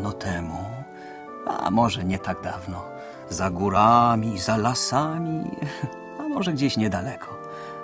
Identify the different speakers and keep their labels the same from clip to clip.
Speaker 1: dawno, temu, a może nie tak dawno, za górami, za lasami, a może gdzieś niedaleko,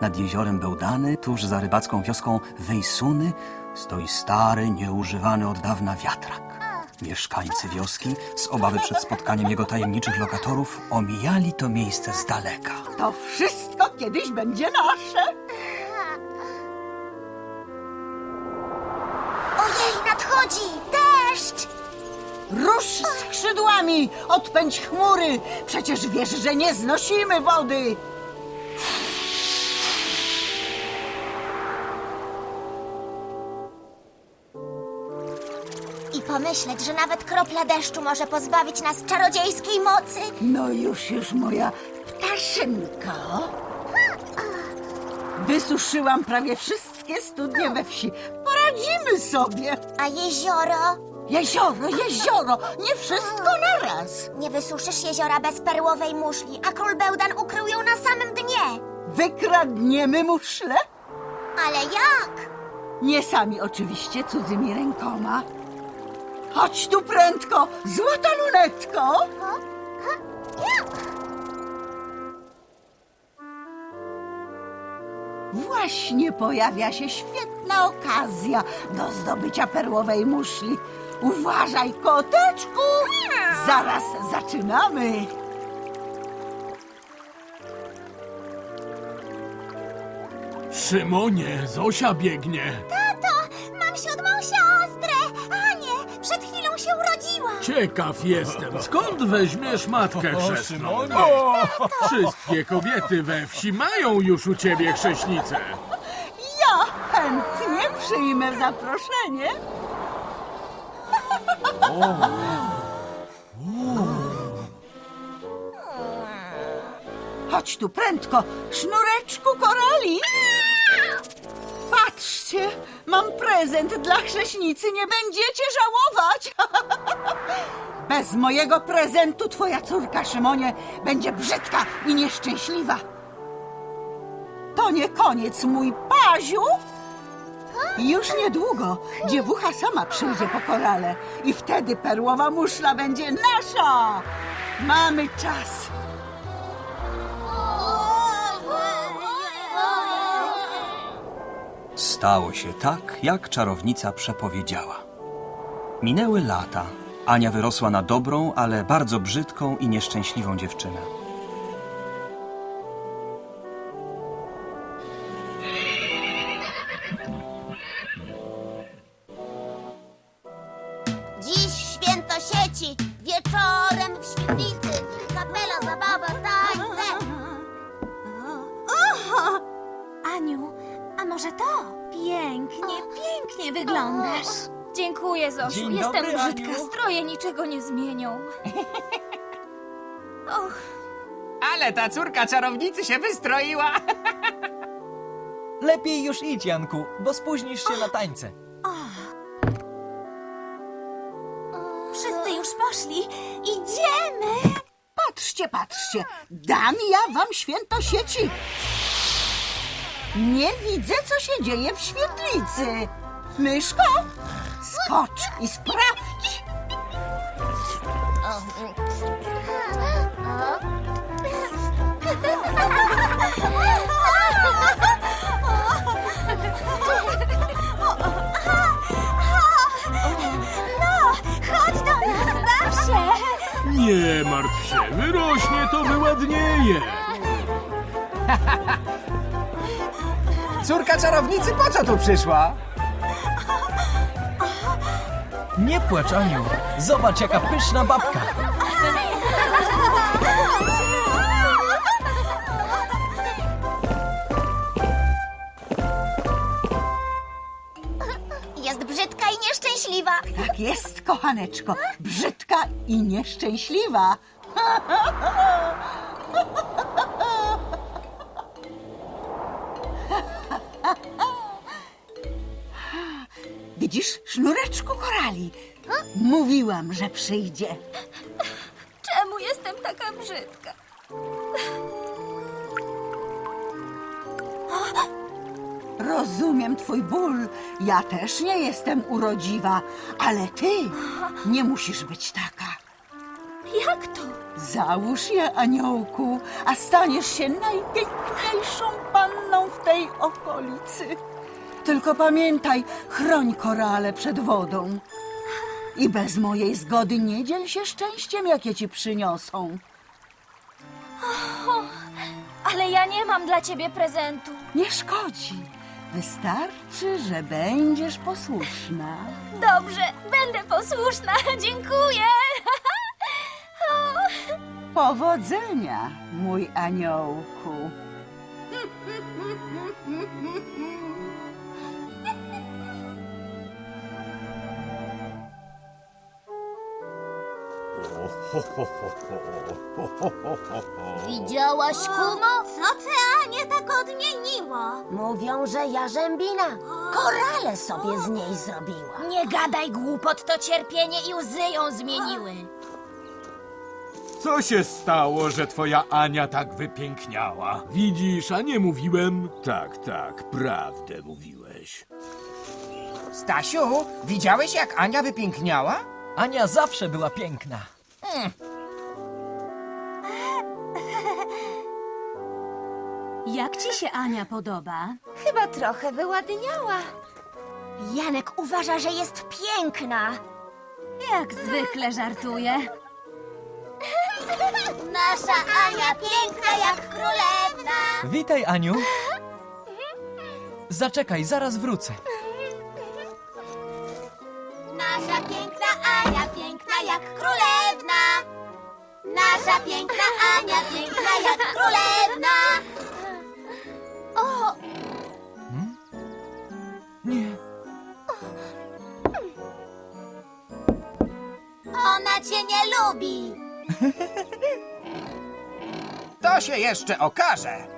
Speaker 1: nad jeziorem Bełdany, tuż za rybacką wioską Wejsuny, stoi stary, nieużywany od dawna wiatrak. Mieszkańcy wioski, z obawy przed spotkaniem jego tajemniczych lokatorów, omijali to miejsce z daleka.
Speaker 2: To wszystko kiedyś będzie nasze. Rusz skrzydłami, odpędź chmury. Przecież wiesz, że nie znosimy wody.
Speaker 3: I pomyśleć, że nawet kropla deszczu może pozbawić nas czarodziejskiej mocy.
Speaker 2: No już, już moja ptaszynka. Wysuszyłam prawie wszystkie studnie we wsi. Poradzimy sobie.
Speaker 3: A jezioro?
Speaker 2: Jezioro, jezioro, nie wszystko naraz.
Speaker 3: Nie wysuszysz jeziora bez perłowej muszli, a król Bełdan ukrył ją na samym dnie.
Speaker 2: Wykradniemy muszle?
Speaker 3: Ale jak?
Speaker 2: Nie sami oczywiście, cudzymi rękoma. Chodź tu prędko, złota lunetko.
Speaker 3: O? Ha? Jak?
Speaker 2: Właśnie pojawia się świetna okazja do zdobycia perłowej muszli. Uważaj, koteczku! Zaraz zaczynamy.
Speaker 4: Szymonie, Zosia biegnie.
Speaker 3: Tato, mam siódmą siostrę! Anię, przed chwilą się urodziła.
Speaker 4: Ciekaw jestem, skąd weźmiesz matkę chrzestną?
Speaker 5: Szymonie.
Speaker 4: Wszystkie kobiety we wsi mają już u ciebie chrześnicę.
Speaker 2: Ja chętnie przyjmę zaproszenie. Chodź tu prędko, sznureczku korali. Patrzcie, mam prezent dla chrześnicy, nie będziecie żałować. Bez mojego prezentu twoja córka, Szymonie, będzie brzydka i nieszczęśliwa. To nie koniec, mój paziu. Już niedługo dziewucha sama przyjdzie po korale i wtedy perłowa muszla będzie nasza. Mamy czas.
Speaker 1: Stało się tak, jak czarownica przepowiedziała. Minęły lata. Ania wyrosła na dobrą, ale bardzo brzydką i nieszczęśliwą dziewczynę.
Speaker 6: To? Pięknie, pięknie wyglądasz. Dziękuję, Zosiu.
Speaker 5: Dzień
Speaker 6: Jestem
Speaker 5: dobry,
Speaker 6: brzydka.
Speaker 5: Aniu.
Speaker 6: Stroje niczego nie zmienią. Och,
Speaker 5: Ale ta córka czarownicy się wystroiła.
Speaker 7: Lepiej już idź, Janku, bo spóźnisz się na tańce.
Speaker 6: wszyscy już poszli. Idziemy!
Speaker 2: Patrzcie, patrzcie, dam ja wam święto sieci. Nie widzę, co się dzieje w świetlicy. Myszko, skocz i sprawdź.
Speaker 6: No, chodź do nas, baw się!
Speaker 4: Nie martw się, wyrośnie to wyładnieje.
Speaker 5: Córka czarownicy po co tu przyszła?
Speaker 7: Nie płacz, Aniu. Zobacz, jaka pyszna babka.
Speaker 3: Jest brzydka i nieszczęśliwa.
Speaker 2: Tak jest, kochaneczko, brzydka i nieszczęśliwa. Widzisz, sznureczku korali. Mówiłam, że przyjdzie.
Speaker 6: Czemu jestem taka brzydka?
Speaker 2: Rozumiem twój ból. Ja też nie jestem urodziwa, ale ty nie musisz być taka.
Speaker 6: Jak to?
Speaker 2: Załóż je, aniołku, a staniesz się najpiękniejszą panną w tej okolicy. Tylko pamiętaj, chroń korale przed wodą. I bez mojej zgody nie dziel się szczęściem, jakie ci przyniosą.
Speaker 6: Ale ja nie mam dla ciebie prezentu.
Speaker 2: Nie szkodzi. Wystarczy, że będziesz posłuszna.
Speaker 6: Dobrze, będę posłuszna. Dziękuję.
Speaker 2: Powodzenia, mój aniołku.
Speaker 3: Widziałaś, Kumo? Co ty, Anię, tak odmieniło? Mówią, że jarzębina korale sobie z niej zrobiła.
Speaker 6: Nie gadaj głupot, to cierpienie i łzy ją zmieniły.
Speaker 8: Co się stało, że twoja Ania tak wypiękniała?
Speaker 4: Widzisz, a nie mówiłem.
Speaker 8: Tak, tak, prawdę mówiłeś.
Speaker 5: Stasiu, widziałeś jak Ania wypiękniała?
Speaker 7: Ania zawsze była piękna.
Speaker 6: Jak ci się Ania podoba?
Speaker 3: Chyba trochę wyładniała.
Speaker 6: Janek uważa, że jest piękna. Jak zwykle żartuje.
Speaker 3: Nasza Ania piękna jak królewna.
Speaker 7: Witaj, Aniu. Zaczekaj, zaraz wrócę.
Speaker 3: Nasza piękna Ania piękna jak królewna. Nasza piękna Ania piękna jak królewna. O,
Speaker 7: Nie.
Speaker 3: ona cię nie lubi.
Speaker 5: To się jeszcze okaże.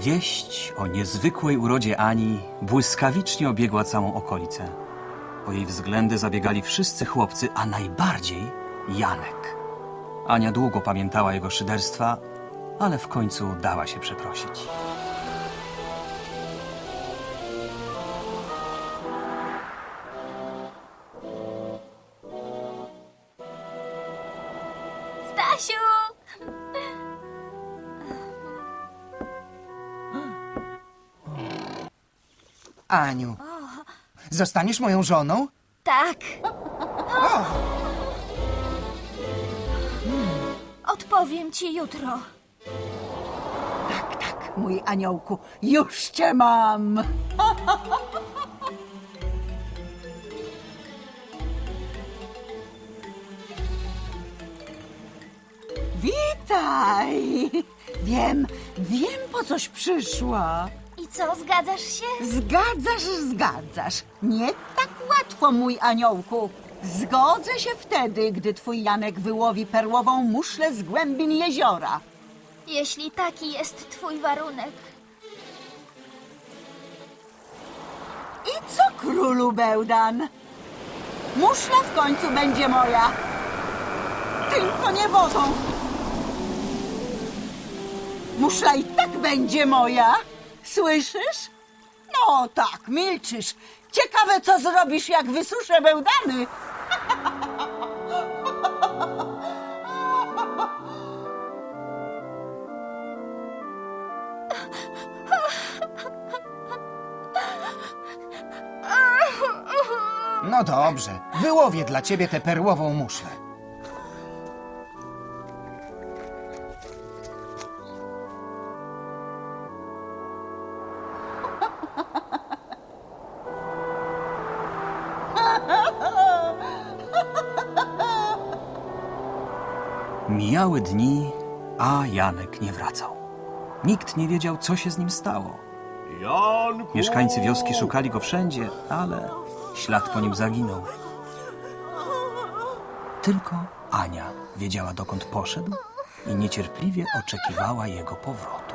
Speaker 1: Wieść o niezwykłej urodzie Ani błyskawicznie obiegła całą okolicę. O jej względy zabiegali wszyscy chłopcy, a najbardziej Janek. Ania długo pamiętała jego szyderstwa, ale w końcu dała się przeprosić.
Speaker 5: Aniu, zostaniesz moją żoną?
Speaker 6: Tak. Odpowiem ci jutro.
Speaker 2: Tak, tak, mój aniołku, już cię mam. Witaj. Wiem, wiem po coś przyszła.
Speaker 6: I co, zgadzasz się?
Speaker 2: Zgadzasz, zgadzasz. Nie tak łatwo, mój aniołku. Zgodzę się wtedy, gdy twój Janek wyłowi perłową muszlę z głębin jeziora.
Speaker 6: Jeśli taki jest twój warunek.
Speaker 2: I co, królu Bełdan? Muszla w końcu będzie moja. Tylko nie wodą. Muszla i tak będzie moja. Słyszysz? No tak, milczysz. Ciekawe, co zrobisz, jak wysuszę bełdany.
Speaker 5: No dobrze, wyłowię dla ciebie tę perłową muszlę.
Speaker 1: Mijały dni, a Janek nie wracał. Nikt nie wiedział, co się z nim stało.
Speaker 8: Janku!
Speaker 1: Mieszkańcy wioski szukali go wszędzie, ale ślad po nim zaginął. Tylko Ania wiedziała, dokąd poszedł i niecierpliwie oczekiwała jego powrotu.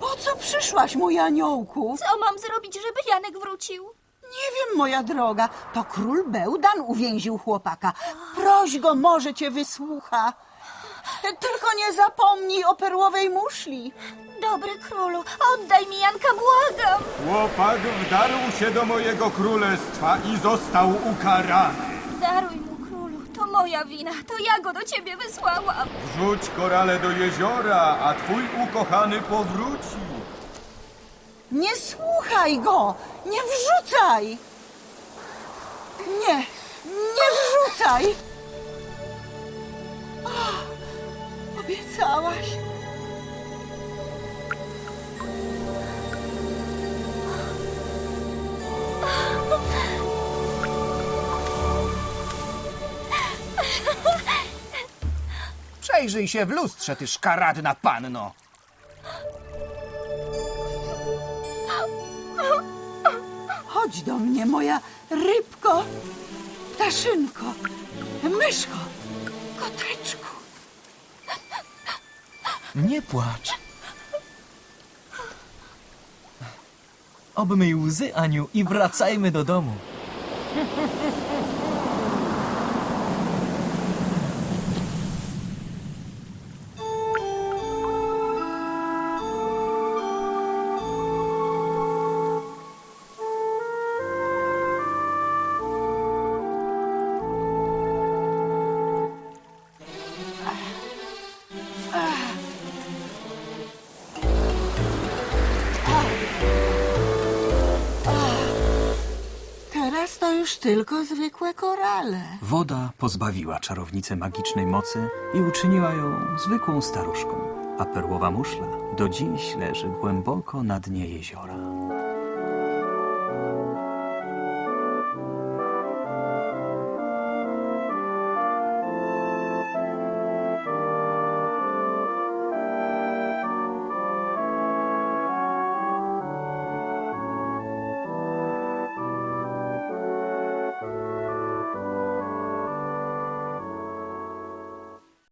Speaker 2: Po co przyszłaś, mój aniołku?
Speaker 3: Co mam zrobić, żeby Janek wrócił?
Speaker 2: Nie wiem, moja droga. To król Bełdan uwięził chłopaka. Proś go, może cię wysłucha. Tylko nie zapomnij o perłowej muszli.
Speaker 3: Dobry królu, oddaj mi Janka, błagam!
Speaker 8: Chłopak wdarł się do mojego królestwa i został ukarany.
Speaker 3: Daruj mu, królu, to moja wina, to ja go do ciebie wysłałam.
Speaker 8: Wrzuć korale do jeziora, a twój ukochany powróci.
Speaker 2: Nie słuchaj go! Nie wrzucaj! Nie, nie wrzucaj! Obiecałaś.
Speaker 5: Przejrzyj się w lustrze, ty szkaradna panno.
Speaker 2: Chodź do mnie, moja rybko, ptaszynko, myszko, koteczku.
Speaker 7: Nie płacz. Obmyj łzy, Aniu, i wracajmy do domu.
Speaker 2: Już tylko zwykłe korale.
Speaker 1: Woda pozbawiła czarownicę magicznej mocy i uczyniła ją zwykłą staruszką, a perłowa muszla do dziś leży głęboko na dnie jeziora.